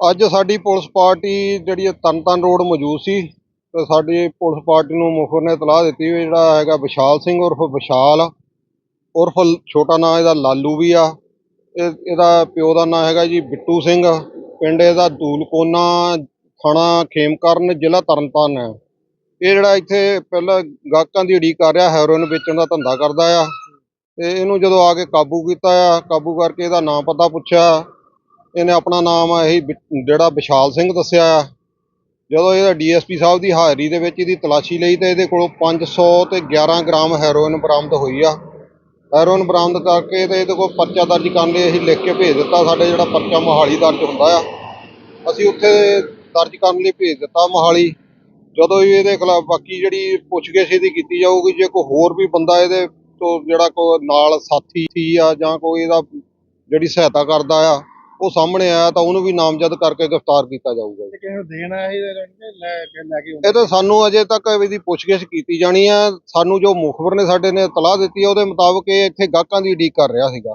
ਅੱਜ ਸਾਡੀ police party ਜਿਹੜੀ ਹੈ ਤਰਨਤਾਰਨ ਰੋਡ ਮੌਜੂਦ ਸੀ, ਤੇ ਸਾਡੀ ਪੁਲਿਸ ਪਾਰਟੀ ਨੂੰ ਮੁਖਬਰ ਨੇ ਇਤਲਾਹ ਦਿੱਤੀ ਵੀ ਜਿਹੜਾ ਹੈਗਾ ਵਿਸ਼ਾਲ ਸਿੰਘ ਉਰਫ ਵਿਸ਼ਾਲ, ਉਰਫ ਛੋਟਾ ਨਾਂ ਇਹਦਾ ਲਾਲੂ ਵੀ ਆ, ਇਹ ਇਹਦਾ ਪਿਓ ਦਾ ਨਾਂ ਹੈਗਾ ਜੀ ਬਿੱਟੂ ਸਿੰਘ, ਪਿੰਡ ਇਹਦਾ ਦੂਲਕੋਨਾ ਥਾਣਾ ਖੇਮਕਰਨ, ਜ਼ਿਲ੍ਹਾ ਤਰਨਤਾਰਨ ਹੈ। ਇਹ ਜਿਹੜਾ ਇੱਥੇ ਪਹਿਲਾਂ ਗਾਹਕਾਂ ਦੀ ਉਡੀਕ ਕਰ ਰਿਹਾ, ਹੈਰੋਇਨ ਵੇਚਣ ਦਾ ਧੰਦਾ ਕਰਦਾ ਆ, ਤੇ ਇਹਨੂੰ ਜਦੋਂ ਆ ਕੇ ਕਾਬੂ ਕੀਤਾ ਆ, ਕਾਬੂ ਕਰਕੇ ਇਹਦਾ ਨਾਂ ਪਤਾ ਪੁੱਛਿਆ ਇਹਨੇ ਆਪਣਾ ਨਾਮ ਇਹੀ ਬਿ- ਜਿਹੜਾ ਵਿਸ਼ਾਲ ਸਿੰਘ ਦੱਸਿਆ ਆ। ਜਦੋਂ ਇਹਦਾ ਡੀਐਸਪੀ ਸਾਹਿਬ ਦੀ ਹਾਜ਼ਰੀ ਦੇ ਵਿੱਚ ਇਹਦੀ ਤਲਾਸ਼ੀ ਲਈ ਤੇ ਇਹਦੇ ਕੋਲੋਂ 500 ਤੇ 11 ਗ੍ਰਾਮ ਹੈਰੋਇਨ ਬਰਾਮਦ ਹੋਈ ਆ। ਹੈਰੋਇਨ ਬਰਾਮਦ ਕਰਕੇ ਤੇ ਇਹਦੇ ਕੋਲ ਪਰਚਾ ਦਰਜ ਕਰਨ ਲਈ ਅਸੀਂ ਲਿਖ ਕੇ ਭੇਜ ਦਿੱਤਾ, ਸਾਡੇ ਜਿਹੜਾ ਪਰਚਾ ਮੋਹਾਲੀ ਦਰਜ ਹੁੰਦਾ ਆ। ਅਸੀਂ ਉੱਥੇ ਦਰਜ ਕਰਨ ਲਈ ਭੇਜ ਦਿੱਤਾ ਮੋਹਾਲੀ। ਜਦੋਂ ਵੀ ਇਹਦੇ ਖਿਲਾਫ ਬਾਕੀ ਜਿਹੜੀ ਪੁੱਛਗਿੱਛ ਇਹਦੀ ਕੀਤੀ ਜਾਊਗੀ, ਜੇ ਕੋਈ ਹੋਰ ਵੀ ਬੰਦਾ ਇਹਦੇ ਤੋਂ ਜਿਹੜਾ ਕੋਈ ਨਾਲ ਸਾਥੀ ਸੀ ਆ ਜਾਂ ਕੋਈ ਇਹਦਾ ਜਿਹੜੀ ਸਹਾਇਤਾ ਕਰਦਾ ਆ ਉਹ ਸਾਹਮਣੇ ਆਇਆ ਤਾਂ ਉਹਨੂੰ ਵੀ ਨਾਮਜ਼ਦ ਕਰਕੇ ਗ੍ਰਿਫਤਾਰ ਕੀਤਾ ਜਾਊਗਾ ਜੀ। ਤੇ ਕਿਸੇ ਨੂੰ ਦੇਣ ਆਇਆ ਸੀ ਤੇ ਲੈ ਕੇ ਲੈ ਕੇ ਇਹ ਤਾਂ ਸਾਨੂੰ ਅਜੇ ਤੱਕ ਇਹਦੀ ਪੁੱਛਗਿੱਛ ਕੀਤੀ ਜਾਣੀ ਆ। ਸਾਨੂੰ ਜੋ ਮੁਖਬਰ ਨੇ ਸਾਡੇ ਨੇ ਇਤਲਾਹ ਦਿੱਤੀ ਆ ਉਹਦੇ ਮੁਤਾਬਕ ਇਹ ਇੱਥੇ ਗਾਹਕਾਂ ਦੀ ਉਡੀਕ ਕਰ ਰਿਹਾ ਸੀਗਾ।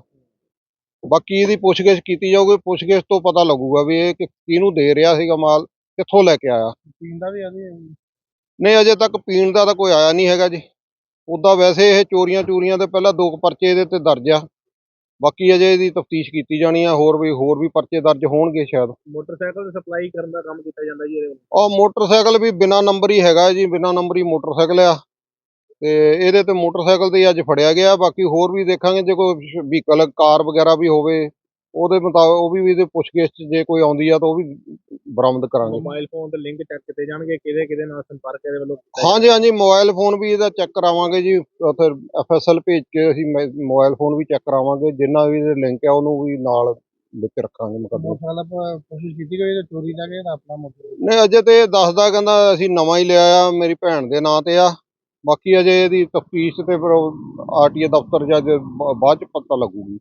ਬਾਕੀ ਇਹਦੀ ਪੁੱਛਗਿੱਛ ਕੀਤੀ ਜਾਊਗੀ ਪੁੱਛਗਿੱਛ ਤੋਂ ਪਤਾ ਲੱਗੂਗਾ ਵੀ ਇਹ ਕਿ- ਕਿਹਨੂੰ ਦੇ ਰਿਹਾ ਸੀਗਾ ਮਾਲ ਕਿੱਥੋਂ ਲੈ ਕੇ ਆਇਆ। ਪੀਣ ਦਾ ਵੀ ਆਦੀ ਨਹੀਂ ਅਜੇ ਤੱਕ ਪੀਣ ਦਾ ਤਾਂ ਕੋਈ ਆਇਆ ਨਹੀਂ ਹੈਗਾ ਜੀ। ਉੱਦਾਂ ਵੈਸੇ ਇਹ ਚੋਰੀਆਂ ਚੋਰੀਆਂ ਤੇ ਪਹਿਲਾਂ ਦੋ ਕੁ ਪਰਚੇ ਇਹਦੇ ਤੇ ਦਰਜ ਆ। ਬਾਕੀ ਅਜੇ ਇਹਦੀ ਤਫਤੀਸ਼ ਕੀਤੀ ਜਾਣੀ ਆ ਹੋਰ ਵੀ ਹੋਰ ਵੀ ਪਰਚੇ ਦਰਜ ਹੋਣਗੇ ਸ਼ਾਇਦ। ਮੋਟਰਸਾਈਕਲ ਸਪਲਾਈ ਕਰਨ ਦਾ ਕੰਮ ਕੀਤਾ ਜਾਂਦਾ ਜੀ ਇਹਦੇ ਵੱਲੋਂ? ਉਹ ਮੋਟਰਸਾਈਕਲ ਵੀ ਬਿਨਾ ਨੰਬਰ ਹੀ ਹੈਗਾ ਜੀ ਬਿਨਾ ਨੰਬਰ ਹੀ ਮੋਟਰਸਾਈਕਲ ਆ। ਤੇ ਇਹਦੇ ਤੇ ਮੋਟਰਸਾਈਕਲ ਤੇ ਹੀ ਅੱਜ ਫੜਿਆ ਗਿਆ ਬਾਕੀ ਹੋਰ ਵੀ ਦੇਖਾਂਗੇ ਜੇ ਕੋਈ ਵਹੀਕਲ ਕਾਰ ਵਗੈਰਾ ਵੀ ਹੋਵੇ ਉਹਦੇ ਮੁਤਾਬਕ ਉਹ ਵੀ ਇਹਦੇ ਪੁੱਛਗਿੱਛ 'ਚ ਜੇ ਕੋਈ ਆਉਂਦੀ ਆ ਤਾਂ ਉਹ ਵੀ ਬਰਾਮਦ ਕਰਾਂਗੇ। ਮੋਬਾਈਲ ਫੋਨ ਤੇ ਲਿੰਕ ਚੈੱਕ ਕੀਤੇ ਜਾਣਗੇ ਕਿਹਦੇ ਕਿਹਦੇ ਨਾਲ ਸੰਪਰਕ ਇਹਦੇ ਵੱਲੋਂ ਕੀਤਾ ਹਾਂਜੀ ਹਾਂਜੀ ਮੋਬਾਈਲ ਫੋਨ ਵੀ ਇਹਦਾ ਚੈੱਕ ਕਰਾਵਾਂਗੇ ਜੀ ਉੱਥੇ ਐਫਐਸਐਲ ਭੇਜ ਕੇ ਅਸੀਂ ਮੋਬਾਈਲ ਫੋਨ ਵੀ ਚੈੱਕ ਕਰਾਵਾਂਗੇ ਜਿੰਨਾ ਵੀ ਇਹਦੇ ਲਿੰਕ ਆ ਉਹਨੂੰ ਵੀ ਨਾਲ ਵਿੱਚ ਰੱਖਾਂਗੇ ਮੁਕੱਦਮੇ। ਮੋਟਰਸਾਈਕਲ ਆਪਾਂ ਕੋਸ਼ਿਸ਼ ਕੀਤੀ ਗਈ ਤੇ ਚੋਰੀ ਦਾ ਕੇ ਆਪਣਾ ਮੋਟਰ ਨਹੀਂ ਅਜੇ ਤੇ ਇਹ ਦੱਸਦਾ ਕਹਿੰਦਾ ਅਸੀਂ ਨਵਾਂ ਹੀ ਲਿਆ ਆ ਮੇਰੀ ਭੈਣ ਦੇ ਨਾਂ ਤੇ ਆ। ਬਾਕੀ ਅਜੇ ਇਹਦੀ ਤਫਤੀਸ਼ ਤੇ ਫਿਰ ਆਰਟੀਏ ਦਫ਼ਤਰ ਜਾਂ ਬਾ- ਬਾਅਦ ਚ ਪਤਾ ਲੱਗੂਗੀ।